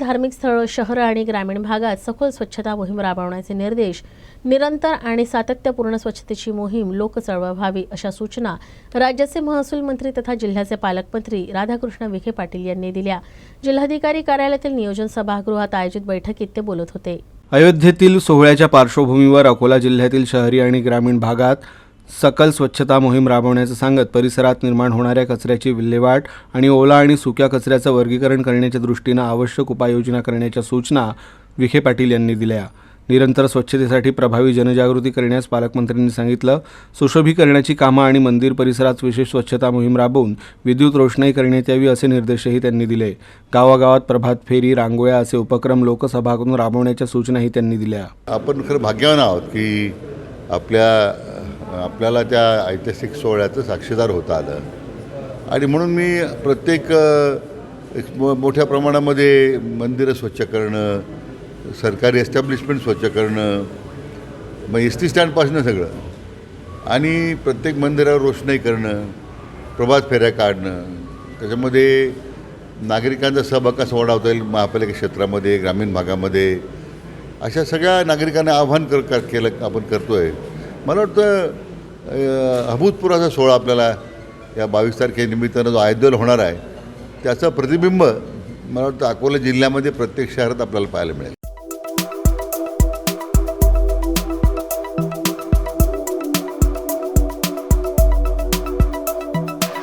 धार्मिक स्थळं शहर आणि ग्रामीण भागात सखोल स्वच्छता मोहीम राबवण्याचे निर्देश निरंतर आणि सातत्यपूर्ण स्वच्छतेची मोहीम लोकचळवळ व्हावी अशा सूचना राज्याचे महसूल मंत्री तथा जिल्ह्याचे पालकमंत्री राधाकृष्ण विखे पाटील यांनी दिल्या. जिल्हाधिकारी कार्यालयातील नियोजन सभागृहात आयोजित बैठकीत ते बोलत होते. अयोध्येतील सोहळ्याच्या पार्श्वभूमीवर अकोला जिल्ह्यातील शहरी आणि ग्रामीण भागात सकल स्वच्छता मोहीम राबवण्याचं सांगत परिसरात निर्माण होणाऱ्या कचऱ्याची विल्हेवाट आणि ओला आणि सुक्या कचऱ्याचं वर्गीकरण करण्याच्या दृष्टीनं आवश्यक उपाययोजना करण्याच्या सूचना विखे पाटील यांनी दिल्या. निरंतर स्वच्छतेसाठी प्रभावी जनजागृती करण्यास पालकमंत्र्यांनी सांगितलं. सुशोभीकरणाची कामं आणि मंदिर परिसरात विशेष स्वच्छता मोहीम राबवून विद्युत रोषणाई करण्यात यावी असे निर्देशही त्यांनी दिले. गावागावात प्रभात फेरी रांगोळ्या असे उपक्रम लोकसभाकडून राबवण्याच्या सूचनाही त्यांनी दिल्या. आपण खरं भाग्यवान आहोत की आपल्या आपल्याला त्या ऐतिहासिक सोहळ्याचं साक्षीदार होता आलं. आणि म्हणून मी प्रत्येक मोठ्या प्रमाणामध्ये मंदिरं स्वच्छ करणं सरकारी एस्टॅब्लिशमेंट स्वच्छ करणं मग एस टी स्टँडपासून सगळं. आणि प्रत्येक मंदिरावर रोषणाई करणं प्रभात फेऱ्या काढणं त्याच्यामध्ये नागरिकांचा सहभाग कसा वाढवता येईल महापालिका क्षेत्रामध्ये ग्रामीण भागामध्ये अशा सगळ्या नागरिकांना आव्हान कर केलं आपण करतो आहे मला वाटतं अभूतपुराचा सोहळा आपल्याला या बावीस तारखेनिमित्तानं जो आयदल होणार आहे त्याचं प्रतिबिंब मला वाटतं अकोला जिल्ह्यामध्ये प्रत्येक शहरात आपल्याला पाहायला मिळेल.